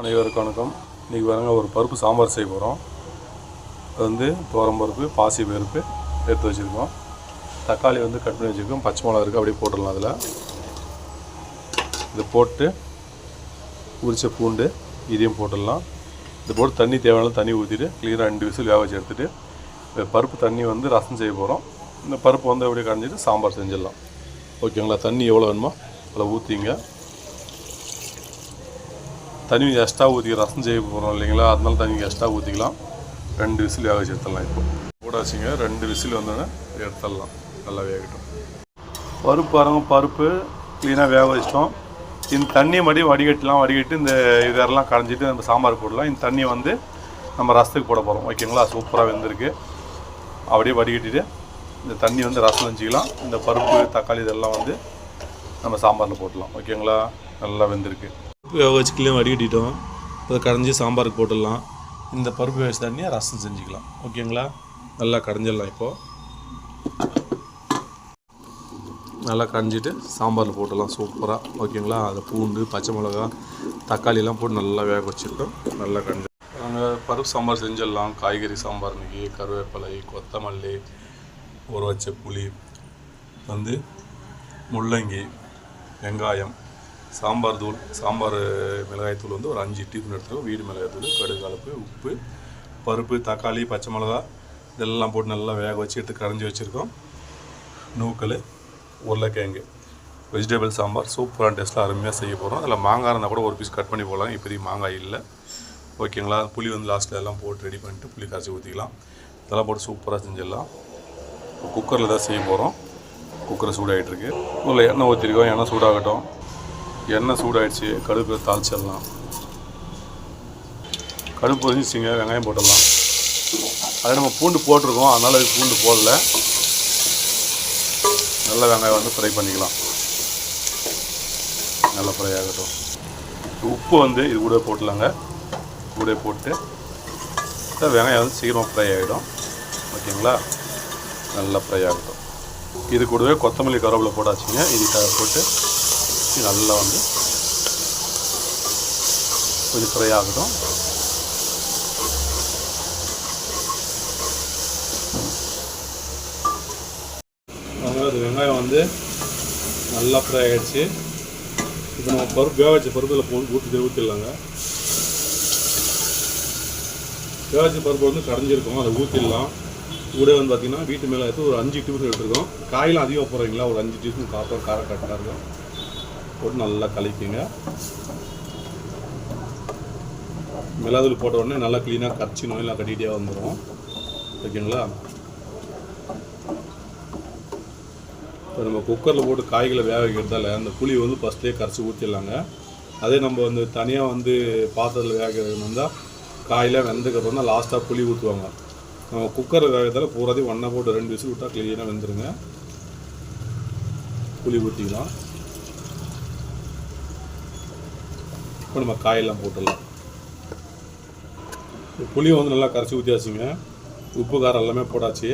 அனைவருக்கும் வணக்கம். இன்றைக்கி பாருங்கள் ஒரு பருப்பு சாம்பார் செய்ய போகிறோம் அது வந்து துவரம் பருப்பு பாசி பருப்பு எடுத்து வச்சுருக்கோம். தக்காளி வந்து கட் பண்ணி வச்சுருக்கோம். பச்சை மிளகா இருக்குது அப்படியே போட்டுடலாம் அதில். இதை போட்டு உரிச்ச பூண்டு இதையும் போட்டுடலாம். இது போட்டு தண்ணி தேவையான தண்ணி ஊற்றிட்டு கிளியராக ரெண்டு விசில் வேக வச்சு எடுத்துகிட்டு பருப்பு தண்ணி வந்து ரசம் செய்ய போகிறோம் இந்த பருப்பு வந்து அப்படியே கரைஞ்சிட்டு சாம்பார் செஞ்சிடலாம். ஓகேங்களா? தண்ணி எவ்வளோ வேணுமோ அதில் ஊற்றிங்க தண்ணி எக்ஸ்ட்ரா ஊற்றி ரசம் செய்ய போகிறோம் இல்லைங்களா? அதனால தண்ணி எக்ஸ்ட்ரா ஊற்றிக்கலாம் ரெண்டு விசில் வேக வச்சு எடுத்துடலாம் இப்போ. கூட வச்சுங்க. ரெண்டு விசில் வந்தோடனே எடுத்துடலாம். நல்லா வேகட்டும். பருப்பு பாருங்க பருப்பு க்ளீனாக வேக வச்சிட்டோம். இந்த தண்ணியை மறுபடியும் வடிகட்டலாம். வடிகட்டி இந்த இதெல்லாம் கரைஞ்சிட்டு நம்ம சாம்பார் போடலாம். இந்த தண்ணியை வந்து நம்ம ரசத்துக்கு போட போகிறோம் ஓகேங்களா? சூப்பராக வெந்திருக்கு. அப்படியே வடிகட்டிட்டு இந்த தண்ணி வந்து ரசம் வச்சுக்கலாம் இந்த பருப்பு தக்காளி இதெல்லாம் வந்து நம்ம சாம்பாரில் போட்டலாம் ஓகேங்களா? நல்லா வெந்திருக்கு. வேக வச்சு கிளீன் வடிகட்டிட்டோம் அதை கடைஞ்சி சாம்பாருக்கு போட்டுடலாம். இந்த பருப்பு வேக தண்ணியை ரசம் செஞ்சுக்கலாம். ஓகேங்களா? நல்லா கடைஞ்சிடலாம் இப்போது நல்லா கடைஞ்சிட்டு சாம்பாரில் போட்டுடலாம் சூப்பராக ஓகேங்களா? அதை பூண்டு பச்சை மிளகா தக்காளிலாம் போட்டு நல்லா வேக வச்சுருக்கோம். நல்லா கடைஞ்சி நாங்கள் பருப்பு சாம்பார் செஞ்சிடலாம். காய்கறி சாம்பார் இன்னைக்கு கருவேப்பிலை கொத்தமல்லி ஊற வச்ச புளி வந்து முள்ளங்கி வெங்காயம் சாம்பார் தூள் சாம்பார் மிளகாய் தூள் வந்து ஒரு அஞ்சு டீஃபன் எடுத்துருக்கோம் வீடு மிளகாய் தூள் கடுகு கலப்பு உப்பு பருப்பு தக்காளி பச்சை மிளகா இதெல்லாம் போட்டு நல்லா வேக வச்சு எடுத்து கரைஞ்சி வச்சுருக்கோம். நூக்கல் உருளைக்கிழங்கு வெஜிடபிள் சாம்பார் சூப்பரான டேஸ்ட்டில் அருமையாக செய்ய போகிறோம் அதில் மாங்காய் இருந்தால் கூட ஒரு பீஸ் கட் பண்ணி போகலாம் இப்போதைக்கு மாங்காய் இல்லை. ஓகேங்களா? புளி வந்து லாஸ்ட்டில் எல்லாம் போட்டு ரெடி பண்ணிட்டு புளி கரைச்சி ஊற்றிக்கலாம் இதெல்லாம் போட்டு சூப்பராக செஞ்சிடலாம். குக்கரில் தான் செய்ய போகிறோம் குக்கரை சூடாகிட்டுருக்கு இல்லை உள்ள எண்ணெய் ஊற்றிருக்கோம் எண்ணெய் சூடாகட்டும். எண்ணெய் சூடாயிடுச்சு கடுப்பு தாளிச்சிடலாம். கடுப்பு பொரிஞ்சிச்சிங்க வெங்காயம் போட்டுடலாம். அது நம்ம பூண்டு போட்டிருக்கோம் அதனால் அது பூண்டு போடல. நல்ல வெங்காயம் வந்து ஃப்ரை பண்ணிக்கலாம். நல்லா ஃப்ரை ஆகட்டும். உப்பு வந்து இது கூட போட்டுலாங்க. கூட போட்டு வெங்காயம் வந்து சீக்கிரமாக ஃப்ரை ஆகிடும். ஓகேங்களா? நல்லா ஃப்ரை ஆகட்டும். இது கூடவே கொத்தமல்லி கருவேப்பிலை போட்டாச்சுங்க. இதுக்காக போட்டு இது நல்லா வந்து கொஞ்சம் ஃப்ரை ஆகட்டும் அது வெங்காயம் வந்து நல்லா ஃப்ரை ஆகிடுச்சு இப்போ நம்ம பருப்பு வேக வச்ச பருப்பில் போ ஊற்றி ஊற்றிடலாங்க வேக வச்ச பருப்பு வந்து கடைஞ்சிருக்கோம் அதை ஊற்றிடலாம் கூட வந்து பார்த்திங்கன்னா வீட்டு மேலே எடுத்து ஒரு அஞ்சு டீஸ்பூன் எடுத்துருக்கோம். காயில் அதிகமாக போடுறீங்களா? ஒரு அஞ்சு டீஸ்பூன் காப்பர் காரம் கரெக்டாக இருக்கும். போட்டு நல்லா கலக்கிங்க. மிளகுதூள் போட்ட உடனே நல்லா க்ளீனாக கரைச்சி நோயெல்லாம் கட்டிகிட்டே வந்துடும் ஓகேங்களா? இப்போ நம்ம குக்கரில் போட்டு காய்களை வேக வைக்கிறதால அந்த புளி வந்து ஃபஸ்ட்லேயே கரைச்சி ஊற்றிடலாங்க அதே நம்ம வந்து தனியாக வந்து பாத்திரத்தில் வேக வந்தால் காயெல்லாம் வெந்ததுக்கப்புறம் தான் லாஸ்ட்டாக புளி ஊற்றுவாங்க நம்ம குக்கரில் வேகிறதால பூராதையும் ஒன்றா போட்டு ரெண்டு விசில் விட்டால் க்ளீனாக வெந்துருங்க. புளி ஊற்றிக்கலாம் இப்போ நம்ம காயெல்லாம் போட்டுடலாம். புளியை வந்து நல்லா கரைச்சி ஊற்றியாச்சுங்க உப்பு காரம் எல்லாமே போட்டாச்சு.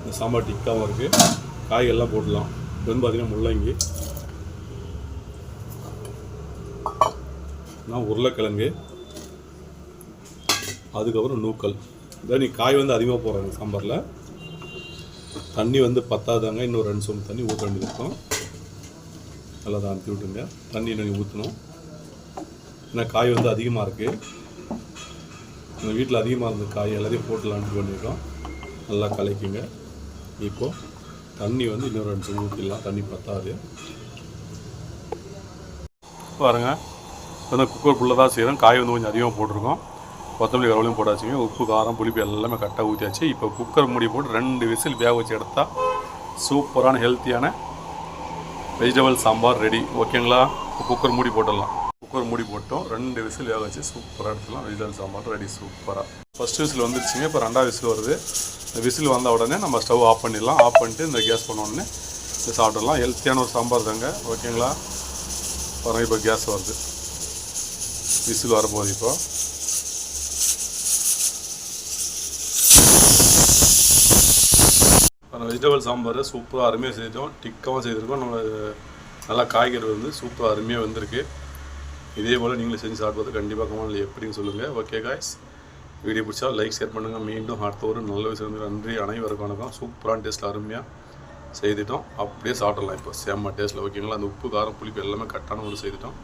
இந்த சாம்பார் டிக்காவும் இருக்குது காய்கள்லாம் போடலாம் இது வந்து பார்த்தீங்கன்னா முள்ளங்கி. நான் உருளைக்கிழங்கு. அதுக்கப்புறம் நூக்கல். இதான் நீ காய் வந்து அதிகமாக போடுறாங்க சாம்பாரில். தண்ணி வந்து பத்தாதாங்க இன்னும் ரெண்டு சொம்பு தண்ணி ஊற்ற வேண்டியது இருக்கும். நல்லா தான் அனுப்பி விட்டுங்க தண்ணி நீங்கள் ஊற்றணும் ஏன்னா காய் வந்து அதிகமாக இருக்குது எங்கள் வீட்டில் அதிகமாக இருந்த காய் எல்லாத்தையும் போட்டு லான்ச் பண்ணியிருக்கோம் நல்லா கலைக்குங்க. இப்போது தண்ணி வந்து இன்னொரு ரெண்டு சொம்பு ஊற்றிடலாம் தண்ணி பத்தாது. பாருங்க. வந்து குக்கர் ஃபுல்லாக தான் செய்கிறோம் காய் வந்து கொஞ்சம் அதிகமாக போட்டிருக்கோம். கொத்தமல்லி கருவலையும் போட்டாச்சுங்க. உப்பு காரம் புளிப்பு எல்லாமே கரெக்டாக ஊற்றியாச்சு இப்போ குக்கர் மூடி போட்டு ரெண்டு விசில் வேக வச்சு எடுத்தால் சூப்பரான ஹெல்த்தியான வெஜிடபிள் சாம்பார் ரெடி ஓகேங்களா இப்போ குக்கர் மூடி போட்டுடலாம். குக்கர் மூடி போட்டோம். ரெண்டு விசில் வேக வச்சு சூப்பராக எடுத்துலாம் வெஜிடபிள் சாம்பார் ரெடி சூப்பராக ஃபஸ்ட் விசில் வந்துருச்சுங்க. இப்போ ரெண்டாவது விசில் வருது. இந்த விசில் வந்த உடனே நம்ம ஸ்டவ் ஆஃப் பண்ணிடலாம். ஆஃப் பண்ணிட்டு இந்த கேஸ் பண்ண உடனே இது சாப்பிடலாம் ஹெல்த்தியான ஒரு சாம்பார் தாங்க. ஓகேங்களா? பாருங்கள் இப்போ கேஸ் வருது. விசில் வரப்போகுது இப்போ. வெஜிடபிள் சாம்பார் சூப்பராக அருமையாக செய்தோம் டிக்காகவும் செய்திருக்கோம். நம்ம நல்லா காய்கறி வந்து சூப்பராக அருமையாக வந்திருக்கு. இதே போல் நீங்களும் செஞ்சு சாப்பிடுவது கண்டிப்பாக கமெண்ட்ல எப்படின்னு சொல்லுங்கள் ஓகே காய்ஸ் வீடியோ பிடிச்சா லைக் ஷேர் பண்ணுங்கள் மீண்டும் அடுத்த ஒரு நல்ல விஷயம் நன்றி. அனைவருக்கும் வணக்கம். சூப்பரான டேஸ்ட்டில் அருமையாக செய்துட்டோம். அப்படியே சாப்பிடலாம் இப்போ. செம்ம டேஸ்ட்டில் ஓகேங்களா அந்த உப்பு காரம் புளிப்பு எல்லாமே கட்டான ஒன்று செய்துட்டோம்.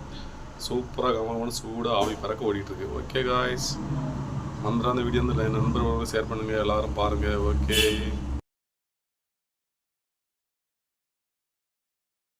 சூப்பராக கவனமான சூடாக ஆவி பறக்க ஓடிட்டுருக்கு. ஓகே காய்ஸ் மந்திரம் அந்த வீடியோ வந்து நண்பர்களுக்கு ஷேர் பண்ணுங்கள் எல்லோரும் பாருங்கள் ஓகே